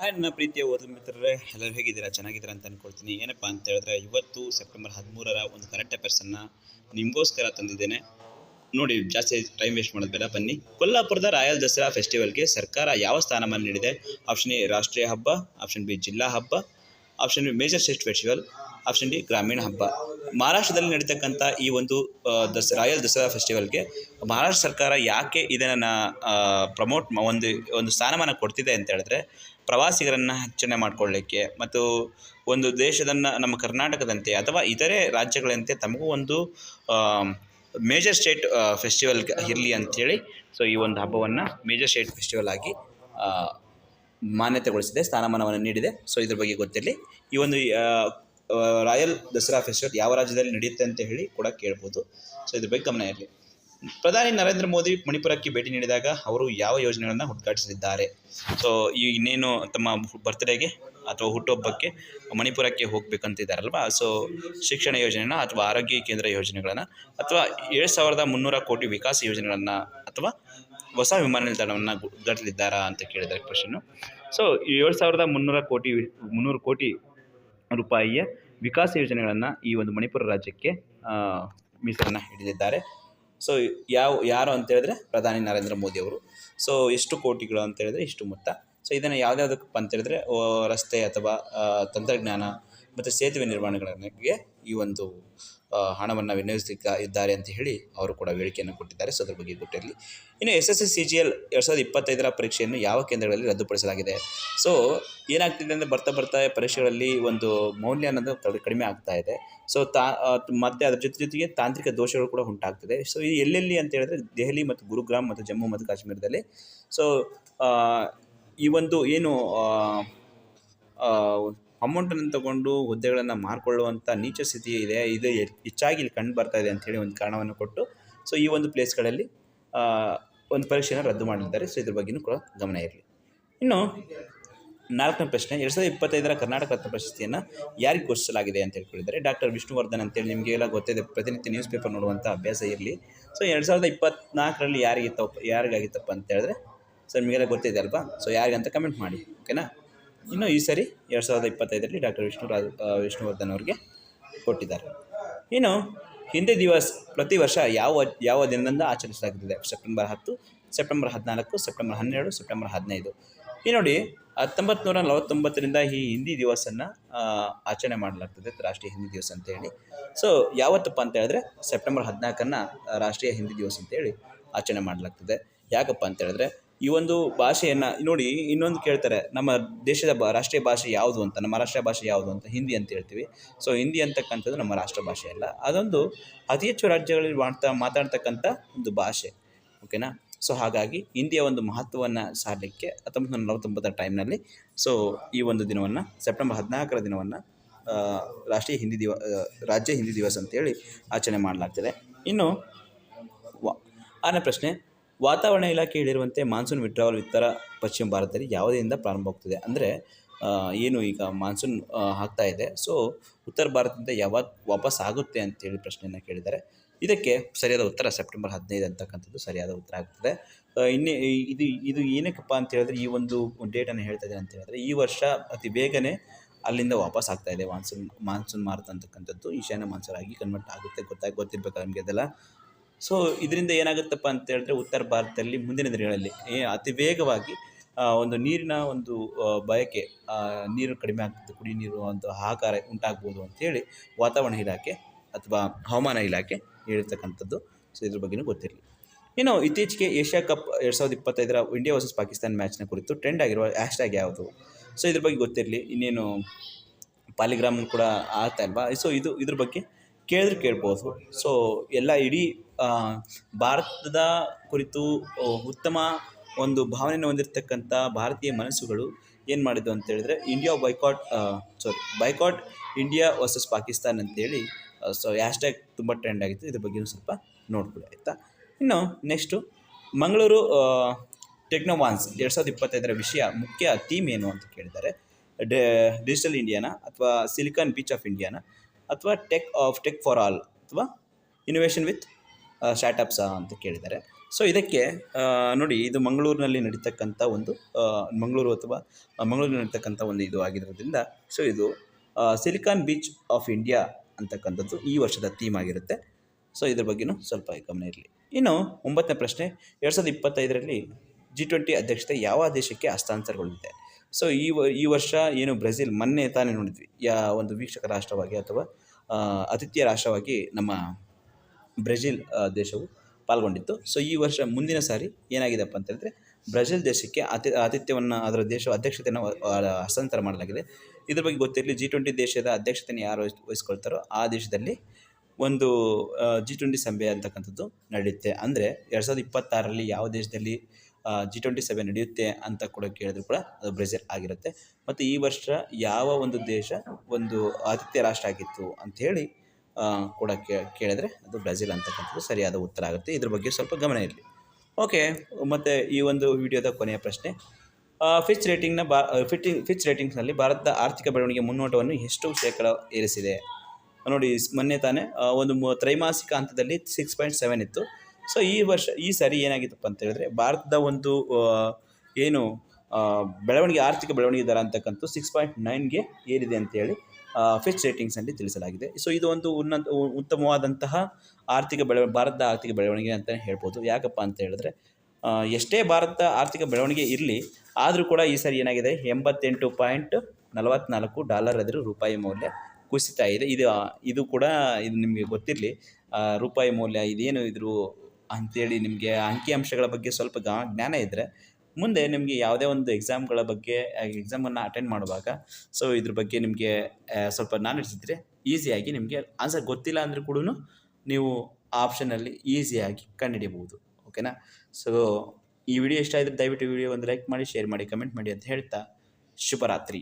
Hi, ನನ್ನ ಪ್ರೀತಿಯ ಓದು ಮಿತ್ರರೇ, ಎಲ್ಲರೂ ಹೇಗಿದ್ದೀರಾ? ಚೆನ್ನಾಗಿದ್ದೀರಾ ಅಂತ ಅನ್ಕೊಳ್ತೀನಿ. ಏನಪ್ಪ ಅಂತ ಹೇಳಿದ್ರೆ, ಇವತ್ತು ಸೆಪ್ಟೆಂಬರ್ ಹದಿಮೂರರ ಒಂದು ಕರೆಂಟ್ ಅಫೇರ್ಸನ್ನು ನಿಮಗೋಸ್ಕರ ತಂದಿದ್ದೇನೆ. ನೋಡಿ, ಜಾಸ್ತಿ ಟೈಮ್ ವೇಸ್ಟ್ ಮಾಡೋದು ಬೇಡ, ಬನ್ನಿ. ಕೊಲ್ಲಾಪುರದ ರಾಯಲ್ ದಸರಾ ಫೆಸ್ಟಿವಲ್ಗೆ ಸರ್ಕಾರ ಯಾವ ಸ್ಥಾನಮಾನ ನೀಡಿದೆ? ಆಪ್ಷನ್ ಎ ರಾಷ್ಟ್ರೀಯ ಹಬ್ಬ ಆಪ್ಷನ್ ಬಿ ಜಿಲ್ಲಾ ಹಬ್ಬ option B major state festival option D ಗ್ರಾಮೀಣ ಹಬ್ಬ. ಮಹಾರಾಷ್ಟ್ರದಲ್ಲಿ ನಡೀತಕ್ಕಂಥ ಈ ಒಂದು ದಸ, ರಾಯಲ್ ದಸರಾ ಫೆಸ್ಟಿವಲ್ಗೆ ಮಹಾರಾಷ್ಟ್ರ ಸರ್ಕಾರ ಯಾಕೆ ಇದನ್ನು ಪ್ರಮೋಟ್ ಒಂದು ಒಂದು ಸ್ಥಾನಮಾನ ಕೊಡ್ತಿದೆ ಅಂತ ಹೇಳಿದ್ರೆ ಪ್ರವಾಸಿಗರನ್ನು ಹೆಚ್ಚನೆ ಮಾಡಿಕೊಳ್ಳಿಕ್ಕೆ ಮತ್ತು ಒಂದು ದೇಶದನ್ನು, ನಮ್ಮ ಕರ್ನಾಟಕದಂತೆ ಅಥವಾ ಇತರೆ ರಾಜ್ಯಗಳಂತೆ ತಮಗೂ ಒಂದು ಮೇಜರ್ ಸ್ಟೇಟ್ ಫೆಸ್ಟಿವಲ್ ಇರಲಿ ಅಂಥೇಳಿ ಸೊ ಈ ಒಂದು ಹಬ್ಬವನ್ನು ಮೇಜರ್ ಸ್ಟೇಟ್ ಫೆಸ್ಟಿವಲ್ ಆಗಿ ಮಾನ್ಯತೆಗೊಳಿಸಿದೆ, ಸ್ಥಾನಮಾನವನ್ನು ನೀಡಿದೆ. ಸೊ ಇದ್ರ ಬಗ್ಗೆ ಗೊತ್ತಿರಲಿ. ಈ ಒಂದು ರಾಯಲ್ ದಸರಾ ಫೆಸ್ಟಿವಲ್ ಯಾವ ರಾಜ್ಯದಲ್ಲಿ ನಡೆಯುತ್ತೆ ಅಂತ ಹೇಳಿ ಕೂಡ ಕೇಳ್ಬೋದು. ಸೊ ಇದ್ರ ಬಗ್ಗೆ ಗಮನ ಇರಲಿ. ಪ್ರಧಾನಿ ನರೇಂದ್ರ ಮೋದಿ ಮಣಿಪುರಕ್ಕೆ ಭೇಟಿ ನೀಡಿದಾಗ ಅವರು ಯಾವ ಯೋಜನೆಗಳನ್ನು ಉದ್ಘಾಟಿಸಲಿದ್ದಾರೆ ಸೊ ಈ ಇನ್ನೇನು ತಮ್ಮ ಬರ್ತ್ಡೇಗೆ ಅಥವಾ ಹುಟ್ಟುಹಬ್ಬಕ್ಕೆ ಮಣಿಪುರಕ್ಕೆ ಹೋಗ್ಬೇಕಂತಿದ್ದಾರಲ್ವ ಸೊ ಶಿಕ್ಷಣ ಯೋಜನೆನ ಅಥವಾ ಆರೋಗ್ಯ ಕೇಂದ್ರ ಯೋಜನೆಗಳನ್ನು ಅಥವಾ ಏಳು ಸಾವಿರದ ಮುನ್ನೂರ ಕೋಟಿ ವಿಕಾಸ ಯೋಜನೆಗಳನ್ನು ಅಥವಾ ಹೊಸ ವಿಮಾನ ನಿಲ್ದಾಣವನ್ನು ಉದ್ಘಾಟಿಸಲಿದ್ದಾರಾ ಅಂತ ಕೇಳಿದ್ದಾರೆ ಕ್ವಶನ್ನು ಸೊ ಏಳು ಸಾವಿರದ ಮುನ್ನೂರ ಕೋಟಿ, ಮುನ್ನೂರು ಕೋಟಿ ರೂಪಾಯಿಯ ವಿಕಾಸ ಯೋಜನೆಗಳನ್ನು ಈ ಒಂದು ಮಣಿಪುರ ರಾಜ್ಯಕ್ಕೆ ಮೀಸಲನ್ನು ಹಿಡಿದಿದ್ದಾರೆ. ಸೊ ಯಾವ, ಯಾರು ಅಂತ ಹೇಳಿದ್ರೆ ಪ್ರಧಾನಿ ನರೇಂದ್ರ ಮೋದಿ ಅವರು. ಸೊ ಎಷ್ಟು ಕೋಟಿಗಳು ಅಂತ ಹೇಳಿದ್ರೆ ಇಷ್ಟು ಮೊತ್ತ. ಸೊ ಇದನ್ನು ಯಾವುದ್ಯಾವುದಕ್ಕಪ್ಪ ಅಂತ ಹೇಳಿದ್ರೆ ರಸ್ತೆ ಅಥವಾ ತಂತ್ರಜ್ಞಾನ ಮತ್ತು ಸೇತುವೆ ನಿರ್ಮಾಣಗಳಿಗೆ ಈ ಒಂದು ಹಣವನ್ನು ವಿನಿಯೋಗಿಸ್ಲಿಕ್ಕೆ ಇದ್ದಾರೆ ಅಂತ ಹೇಳಿ ಅವರು ಕೂಡ ಹೇಳಿಕೆಯನ್ನು ಕೊಟ್ಟಿದ್ದಾರೆ. ಸೊ, ಅದ್ರ ಬಗ್ಗೆ ಗೊತ್ತಿರಲಿ. ಇನ್ನು S S S C G L ಎರಡು ಸಾವಿರದ ಇಪ್ಪತ್ತೈದರ ಪರೀಕ್ಷೆಯನ್ನು ಯಾವ ಕೇಂದ್ರಗಳಲ್ಲಿ ರದ್ದುಪಡಿಸಲಾಗಿದೆ? ಸೊ, ಏನಾಗ್ತಿದೆ ಅಂದರೆ ಬರ್ತಾ ಬರ್ತಾ ಪರೀಕ್ಷೆಗಳಲ್ಲಿ ಒಂದು ಮೌಲ್ಯ ಅನ್ನೋದು ಕಡಿಮೆ ಆಗ್ತಾ ಇದೆ. ಸೊ, ತಾ ಮತ್ತೆ ಅದ್ರ ಜೊತೆ ಜೊತೆಗೆ ತಾಂತ್ರಿಕ ದೋಷಗಳು ಕೂಡ ಉಂಟಾಗ್ತದೆ. ಸೊ, ಇದು ಎಲ್ಲೆಲ್ಲಿ ಅಂತ ಹೇಳಿದ್ರೆ ದೆಹಲಿ ಮತ್ತು ಗುರುಗ್ರಾಮ್ ಮತ್ತು ಜಮ್ಮು ಮತ್ತು ಕಾಶ್ಮೀರದಲ್ಲಿ. ಸೊ ಈ ಒಂದು ಏನು ಅಮೌಂಟನ್ನು ತಗೊಂಡು ಹುದ್ದೆಗಳನ್ನು ಮಾರ್ಕೊಳ್ಳುವಂಥ ನೀಚ ಸ್ಥಿತಿ ಇದೆ. ಇದು ಹೆಚ್ಚಾಗಿ ಇಲ್ಲಿ ಕಂಡು ಬರ್ತಾ ಇದೆ ಅಂಥೇಳಿ ಒಂದು ಕಾರಣವನ್ನು ಕೊಟ್ಟು, ಸೊ ಈ ಒಂದು ಪ್ಲೇಸ್ಗಳಲ್ಲಿ ಒಂದು ಪರೀಕ್ಷೆಯನ್ನು ರದ್ದು ಮಾಡಿದ್ದಾರೆ. ಸೊ ಇದ್ರ ಬಗ್ಗೆಯೂ ಕೂಡ ಗಮನ ಇರಲಿ. ಇನ್ನು ನಾಲ್ಕನೇ ಪ್ರಶ್ನೆ, ಎರಡು ಸಾವಿರದ ಇಪ್ಪತ್ತೈದರ ಕರ್ನಾಟಕ ರತ್ನ ಪ್ರಶಸ್ತಿಯನ್ನು ಯಾರಿಗೆ ಘೋಷಿಸಲಾಗಿದೆ ಅಂತ ಹೇಳ್ಕೊಂಡಿದ್ದಾರೆ ಡಾಕ್ಟರ್ ವಿಷ್ಣುವರ್ಧನ್ ಅಂತೇಳಿ ನಿಮಗೆಲ್ಲ ಗೊತ್ತಿದೆ, ಪ್ರತಿನಿತ್ಯ ನ್ಯೂಸ್ ಪೇಪರ್ ನೋಡುವಂಥ ಅಭ್ಯಾಸ ಇರಲಿ. ಸೊ ಎರಡು ಸಾವಿರದ ಇಪ್ಪತ್ನಾಲ್ಕರಲ್ಲಿ ಯಾರಿಗಿತ್ತಪ್ಪ ಯಾರಿಗಾಗಿತ್ತಪ್ಪ ಅಂತ ಹೇಳಿದ್ರೆ ಸೊ ನಿಮಗೆಲ್ಲ ಗೊತ್ತಿದೆ ಅಲ್ವಾ? ಸೊ ಯಾರಿಗಂತ ಕಮೆಂಟ್ ಮಾಡಿ, ಓಕೆನಾ? ಇನ್ನು ಈ ಸರಿ ಎರಡು ಸಾವಿರದ ಇಪ್ಪತ್ತೈದರಲ್ಲಿ ಡಾಕ್ಟರ್ ವಿಷ್ಣು ರಾಜ್ ವಿಷ್ಣುವರ್ಧನ್ ಅವರಿಗೆ ಕೊಟ್ಟಿದ್ದಾರೆ. ಇನ್ನು ಹಿಂದಿ ದಿವಸ ಪ್ರತಿ ವರ್ಷ ಯಾವ ಯಾವ ದಿನದಿಂದ ಆಚರಿಸಲಾಗುತ್ತದೆ? ಸೆಪ್ಟೆಂಬರ್ ಹತ್ತು, ಸೆಪ್ಟೆಂಬರ್ ಹದಿನಾಲ್ಕು, ಸೆಪ್ಟೆಂಬರ್ ಹನ್ನೆರಡು, ಸೆಪ್ಟೆಂಬರ್ ಹದಿನೈದು. ಈ ನೋಡಿ ಹತ್ತೊಂಬತ್ತು ನೂರ ನಲವತ್ತೊಂಬತ್ತರಿಂದ ಈ ಹಿಂದಿ ದಿವಸನ್ನು ಆಚರಣೆ ಮಾಡಲಾಗ್ತದೆ, ರಾಷ್ಟ್ರೀಯ ಹಿಂದಿ ದಿವಸ ಅಂತೇಳಿ. ಸೊ ಯಾವತ್ತಪ್ಪ ಅಂತ ಹೇಳಿದ್ರೆ ಸೆಪ್ಟೆಂಬರ್ ಹದಿನಾಲ್ಕನ್ನು ರಾಷ್ಟ್ರೀಯ ಹಿಂದಿ ದಿವಸ ಅಂತೇಳಿ ಆಚರಣೆ ಮಾಡಲಾಗ್ತದೆ. ಯಾಕಪ್ಪ ಅಂತ ಹೇಳಿದ್ರೆ ಈ ಒಂದು ಭಾಷೆಯನ್ನು ನೋಡಿ ಇನ್ನೊಂದು ಕೇಳ್ತಾರೆ, ನಮ್ಮ ದೇಶದ ಬ, ರಾಷ್ಟ್ರೀಯ ಭಾಷೆ ಯಾವುದು ಅಂತ, ನಮ್ಮ ರಾಷ್ಟ್ರ ಭಾಷೆ ಯಾವುದು ಅಂತ, ಹಿಂದಿ ಅಂತ ಹೇಳ್ತೀವಿ. ಸೊ ಹಿಂದಿ ಅಂತಕ್ಕಂಥದ್ದು ನಮ್ಮ ರಾಷ್ಟ್ರ ಭಾಷೆ ಅಲ್ಲ. ಅದೊಂದು ಅತಿ ಹೆಚ್ಚು ರಾಜ್ಯಗಳಲ್ಲಿ ಮಾಡ್ತಾ, ಮಾತಾಡ್ತಕ್ಕಂಥ ಒಂದು ಭಾಷೆ. ಓಕೆನಾ ಸೊ ಹಾಗಾಗಿ ಹಿಂದಿಯ ಒಂದು ಮಹತ್ವವನ್ನು ಸಾರಲಿಕ್ಕೆ ಹತ್ತೊಂಬತ್ತು ನೂರ ನಲವತ್ತೊಂಬತ್ತರ ಟೈಮ್ನಲ್ಲಿ ಸೊ ಈ ಒಂದು ದಿನವನ್ನು, ಸೆಪ್ಟೆಂಬರ್ ಹದಿನಾಲ್ಕರ ದಿನವನ್ನು ರಾಷ್ಟ್ರೀಯ ಹಿಂದಿ ದಿವ ರಾಜ್ಯ ಹಿಂದಿ ದಿವಸ ಅಂತೇಳಿ ಆಚರಣೆ ಮಾಡಲಾಗ್ತದೆ. ಇನ್ನು ಆರನೇ ಪ್ರಶ್ನೆ ವಾತಾವರಣ ಇಲಾಖೆ ಹೇಳಿರುವಂತೆ ಮಾನ್ಸೂನ್ ವಿಡ್ರಾವಲ್ ಉತ್ತರ ಪಶ್ಚಿಮ ಭಾರತದಲ್ಲಿ ಯಾವುದರಿಂದ ಪ್ರಾರಂಭವಾಗ್ತದೆ ಅಂದರೆ ಏನು ಈಗ ಮಾನ್ಸೂನ್ ಆಗ್ತಾ ಇದೆ. ಸೊ ಉತ್ತರ ಭಾರತದಿಂದ ಯಾವಾಗ ವಾಪಸ್ ಆಗುತ್ತೆ ಅಂತೇಳಿ ಪ್ರಶ್ನೆಯನ್ನು ಕೇಳಿದ್ದಾರೆ. ಇದಕ್ಕೆ ಸರಿಯಾದ ಉತ್ತರ ಸೆಪ್ಟೆಂಬರ್ ಹದಿನೈದು ಅಂತಕ್ಕಂಥದ್ದು ಸರಿಯಾದ ಉತ್ತರ ಆಗ್ತದೆ. ಇನ್ನೇ ಇದು ಇದು ಏನಕ್ಕಪ್ಪ ಅಂತ ಹೇಳಿದ್ರೆ, ಈ ಒಂದು ಡೇಟನ್ನು ಹೇಳ್ತಾ ಇದೆ ಅಂತ ಹೇಳಿದ್ರೆ, ಈ ವರ್ಷ ಅತಿ ಬೇಗನೆ ಅಲ್ಲಿಂದ ವಾಪಸ್ ಆಗ್ತಾ ಇದೆ. ಮಾನ್ಸೂನ್ ಮಾನ್ಸೂನ್ ಮಾರುತ ಅಂತಕ್ಕಂಥದ್ದು. ಈಶಾನ್ಯ ಮಾನ್ಸೂನ್ ಆಗಿ ಕನ್ವರ್ಟ್ ಆಗುತ್ತೆ. ಗೊತ್ತಾಗಿ, ಗೊತ್ತಿರ್ಬೇಕು ನಮಗೆ ಅದೆಲ್ಲ? ಸೊ ಇದರಿಂದ ಏನಾಗುತ್ತಪ್ಪ ಅಂತ ಹೇಳಿದ್ರೆ ಉತ್ತರ ಭಾರತದಲ್ಲಿ ಮುಂದಿನ ದಿನಗಳಲ್ಲಿ ಅತಿ ವೇಗವಾಗಿ ಒಂದು ನೀರಿನ ಒಂದು ಬಯಕೆ ನೀರು ಕಡಿಮೆ ಆಗ್ತದೆ ಕುಡಿ ನೀರು ಒಂದು ಆಕಾರ ಉಂಟಾಗ್ಬೋದು ಅಂತೇಳಿ ವಾತಾವರಣ ಇಲಾಖೆ ಅಥವಾ ಹವಾಮಾನ ಇಲಾಖೆ ಹೇಳಿರ್ತಕ್ಕಂಥದ್ದು. ಸೊ ಇದ್ರ ಬಗ್ಗೆನೂ ಗೊತ್ತಿರಲಿ. ಇನ್ನು ಇತ್ತೀಚೆಗೆ ಏಷ್ಯಾ ಕಪ್ ಎರಡು ಸಾವಿರದ ಇಪ್ಪತ್ತೈದರ ಇಂಡಿಯಾ ವರ್ಸಸ್ ಪಾಕಿಸ್ತಾನ ಮ್ಯಾಚ್ನ ಕುರಿತು ಟ್ರೆಂಡ್ ಆಗಿರುವ ಹ್ಯಾಶ್ಟ್ಯಾಗ್ ಯಾವುದು? ಸೊ ಇದ್ರ ಬಗ್ಗೆ ಗೊತ್ತಿರಲಿ. ಇನ್ನೇನು ಪಾಲಿಗ್ರಾಮ್ ಕೂಡ ಆಗ್ತಾ ಇಲ್ವಾ? ಸೊ ಇದು, ಇದ್ರ ಬಗ್ಗೆ ಕೇಳಿದ್ರೆ ಕೇಳ್ಬೋದು. ಸೊ ಎಲ್ಲ ಇಡೀ ಭಾರತದ ಕುರಿತು ಉತ್ತಮ ಒಂದು ಭಾವನೆಯನ್ನು ಹೊಂದಿರತಕ್ಕಂಥ ಭಾರತೀಯ ಮನಸ್ಸುಗಳು ಏನು ಮಾಡಿದ್ದು ಅಂತ ಹೇಳಿದ್ರೆ India boycott sorry boycott India versus Pakistan ಅಂತೇಳಿ ಸೊ ಹ್ಯಾಶ್ಟ್ಯಾಗ್ ತುಂಬ ಟ್ರೆಂಡ್ ಆಗಿತ್ತು. ಇದ್ರ ಬಗ್ಗೆಯೂ ಸ್ವಲ್ಪ ನೋಡ್ಕೊಳ್ಳಿ, ಆಯಿತಾ? ಇನ್ನು ನೆಕ್ಸ್ಟು ಮಂಗಳೂರು ಟೆಕ್ನೋವಾನ್ಸ್ ಎರಡು ಸಾವಿರದ ಇಪ್ಪತ್ತೈದರ ವಿಷಯ, ಮುಖ್ಯ ಥೀಮ್ ಏನು ಅಂತ ಕೇಳಿದ್ದಾರೆ ಡಿಜಿಟಲ್ ಇಂಡಿಯಾನ ಅಥವಾ ಸಿಲಿಕಾನ್ ಬೀಚ್ ಆಫ್ ಇಂಡಿಯಾನ ಅಥವಾ tech of tech for all ಅಥವಾ ಇನೋವೇಷನ್ ವಿತ್ ಸ್ಟಾರ್ಟಪ್ಸಾ ಅಂತ ಕೇಳಿದ್ದಾರೆ. ಸೊ ಇದಕ್ಕೆ ನೋಡಿ, ಇದು ಮಂಗಳೂರಿನಲ್ಲಿ ನಡೀತಕ್ಕಂಥ ಒಂದು ಮಂಗಳೂರು ಅಥವಾ ಮಂಗಳೂರಿನಲ್ಲಿ ನಡೀತಕ್ಕಂಥ ಒಂದು ಇದು ಆಗಿರೋದ್ರಿಂದ ಸೊ ಇದು ಸಿಲಿಕಾನ್ ಬೀಚ್ ಆಫ್ ಇಂಡಿಯಾ ಅಂತಕ್ಕಂಥದ್ದು ಈ ವರ್ಷದ ಥೀಮ್ ಆಗಿರುತ್ತೆ. ಸೊ ಇದ್ರ ಬಗ್ಗೆನೂ ಸ್ವಲ್ಪ ಗಮನ ಇರಲಿ. ಇನ್ನು, ಒಂಬತ್ತನೇ ಪ್ರಶ್ನೆ, ಎರಡು ಸಾವಿರದ ಇಪ್ಪತ್ತೈದರಲ್ಲಿ ಜಿ ಟ್ವೆಂಟಿ ಅಧ್ಯಕ್ಷತೆ ಯಾವ ದೇಶಕ್ಕೆ ಹಸ್ತಾಂತರಗೊಳ್ಳುತ್ತೆ? ಸೊ ಈ ಈ ವರ್ಷ ಏನು ಬ್ರೆಜಿಲ್ ಮೊನ್ನೆ ತಾನೇ ನೋಡಿದ್ವಿ. ಯಾ, ಒಂದು ವೀಕ್ಷಕ ರಾಷ್ಟ್ರವಾಗಿ ಅಥವಾ ಅತಿಥಿಯ ರಾಷ್ಟ್ರವಾಗಿ ನಮ್ಮ ಬ್ರೆಜಿಲ್ ದೇಶವು ಪಾಲ್ಗೊಂಡಿತ್ತು. ಸೊ ಈ ವರ್ಷ ಮುಂದಿನ ಸಾರಿ ಏನಾಗಿದೆಪ್ಪ ಅಂತ ಬ್ರೆಜಿಲ್ ದೇಶಕ್ಕೆ ಆತಿ, ಆತಿಥ್ಯವನ್ನು, ಅದರ ದೇಶ ಅಧ್ಯಕ್ಷತೆಯನ್ನು ಹಸ್ತಾಂತರ ಮಾಡಲಾಗಿದೆ. ಇದ್ರ ಬಗ್ಗೆ ಗೊತ್ತಿರಲಿ ಜಿ ಟ್ವೆಂಟಿ ದೇಶದ ಅಧ್ಯಕ್ಷತೆಯನ್ನು ಯಾರು ವಹಿಸ್, ವಹಿಸ್ಕೊಳ್ತಾರೋ ಆ ದೇಶದಲ್ಲಿ ಒಂದು ಜಿ ಟ್ವೆಂಟಿ ಸಭೆ ಅಂತಕ್ಕಂಥದ್ದು ನಡೆಯುತ್ತೆ ಅಂದರೆ ಎರಡು ಸಾವಿರದ ಇಪ್ಪತ್ತಾರರಲ್ಲಿ ಯಾವ ದೇಶದಲ್ಲಿ ಜಿ ಟ್ವೆಂಟಿ ಸಭೆ ನಡೆಯುತ್ತೆ ಅಂತ ಕೂಡ ಕೇಳಿದ್ರು ಕೂಡ ಅದು ಬ್ರೆಜಿಲ್ ಆಗಿರುತ್ತೆ. ಮತ್ತು ಈ ವರ್ಷ ಯಾವ ಒಂದು ದೇಶ ಒಂದು ಆತಿಥ್ಯ ರಾಷ್ಟ್ರ ಆಗಿತ್ತು ಅಂಥೇಳಿ ಕೂಡ ಕೇಳಿದ್ರೆ ಅದು ಬ್ರೆಜಿಲ್ ಅಂತಕ್ಕಂಥದ್ದು ಸರಿಯಾದ ಉತ್ತರ ಆಗುತ್ತೆ. ಇದ್ರ ಬಗ್ಗೆ ಸ್ವಲ್ಪ ಗಮನ ಇರಲಿ. ಓಕೆ, ಮತ್ತು ಈ ಒಂದು ವಿಡಿಯೋದ ಕೊನೆಯ ಪ್ರಶ್ನೆ. ಫಿಚ್ ರೇಟಿಂಗ್ನ ಬಾ ಫಿಟ್ಟಿಂಗ್ ಫಿಚ್ ರೇಟಿಂಗ್ಸ್ನಲ್ಲಿ ಭಾರತದ ಆರ್ಥಿಕ ಬೆಳವಣಿಗೆ ಮುನ್ನೋಟವನ್ನು ಎಷ್ಟು ಶೇಕಡ ಏರಿಸಿದೆ? ನೋಡಿ ಮೊನ್ನೆ ತಾನೇ ಒಂದು ತ್ರೈಮಾಸಿಕ ಹಂತದಲ್ಲಿ ಸಿಕ್ಸ್ ಪಾಯಿಂಟ್ ಸೆವೆನ್ ಇತ್ತು. ಸೊ ಈ ವರ್ಷ, ಈ ಸರಿ ಏನಾಗಿತ್ತಪ್ಪ ಅಂತ ಹೇಳಿದ್ರೆ, ಭಾರತದ ಒಂದು ಏನು ಬೆಳವಣಿಗೆ, ಆರ್ಥಿಕ ಬೆಳವಣಿಗೆ ದರ ಅಂತಕ್ಕಂಥ ಸಿಕ್ಸ್ ಪಾಯಿಂಟ್ ನೈನ್ಗೆ ಏರಿದೆ ಅಂತೇಳಿ ಫಿಚ್ ರೇಟಿಂಗ್ಸಲ್ಲಿ ತಿಳಿಸಲಾಗಿದೆ. ಸೊ ಇದು ಒಂದು ಉನ್ನತ, ಉತ್ತಮವಾದಂತಹ ಆರ್ಥಿಕ ಬೆಳವಣಿಗೆ ಭಾರತದ ಆರ್ಥಿಕ ಬೆಳವಣಿಗೆ ಅಂತ ಹೇಳ್ಬೋದು. ಯಾಕಪ್ಪ ಅಂತ ಹೇಳಿದ್ರೆ ಎಷ್ಟೇ ಭಾರತದ ಆರ್ಥಿಕ ಬೆಳವಣಿಗೆ ಇರಲಿ, ಆದರೂ ಕೂಡ ಈ ಸರಿ ಏನಾಗಿದೆ? ಎಂಬತ್ತೆಂಟು ಪಾಯಿಂಟ್ ನಲವತ್ನಾಲ್ಕು ಡಾಲರ್ ಎದುರು ರೂಪಾಯಿ ಮೌಲ್ಯ ಕುಸಿತ ಇದೆ. ಇದು ಇದು ಕೂಡ ಇದು ನಿಮಗೆ ಗೊತ್ತಿರಲಿ ರೂಪಾಯಿ ಮೌಲ್ಯ ಇದೇನು ಇದ್ರು ಅಂಥೇಳಿ ನಿಮಗೆ ಅಂಕಿಅಂಶಗಳ ಬಗ್ಗೆ ಸ್ವಲ್ಪ ಜ್ಞಾನ ಇದ್ದರೆ ಮುಂದೆ ನಿಮಗೆ ಯಾವುದೇ ಒಂದು ಎಕ್ಸಾಮ್ಗಳ ಬಗ್ಗೆ ಎಕ್ಸಾಮನ್ನು ಅಟೆಂಡ್ ಮಾಡುವಾಗ ಸೊ ಇದ್ರ ಬಗ್ಗೆ ನಿಮಗೆ ಸ್ವಲ್ಪ ನಾಲೆಡ್ಜ್ ಇದ್ದರೆ ಈಸಿಯಾಗಿ ನಿಮಗೆ ಆನ್ಸರ್ ಗೊತ್ತಿಲ್ಲ ಅಂದರೂ ಕೂಡ ನೀವು ಆಪ್ಷನಲ್ಲಿ ಈಸಿಯಾಗಿ ಕಂಡುಹಿಡಿಯಬಹುದು. ಓಕೆನಾ ಸೊ ಈ ವಿಡಿಯೋ ಇಷ್ಟ ಆದರೆ ದಯವಿಟ್ಟು ವಿಡಿಯೋ ಒಂದು ಲೈಕ್ ಮಾಡಿ ಶೇರ್ ಮಾಡಿ ಕಮೆಂಟ್ ಮಾಡಿ ಅಂತ ಹೇಳ್ತಾ, ಶುಭರಾತ್ರಿ.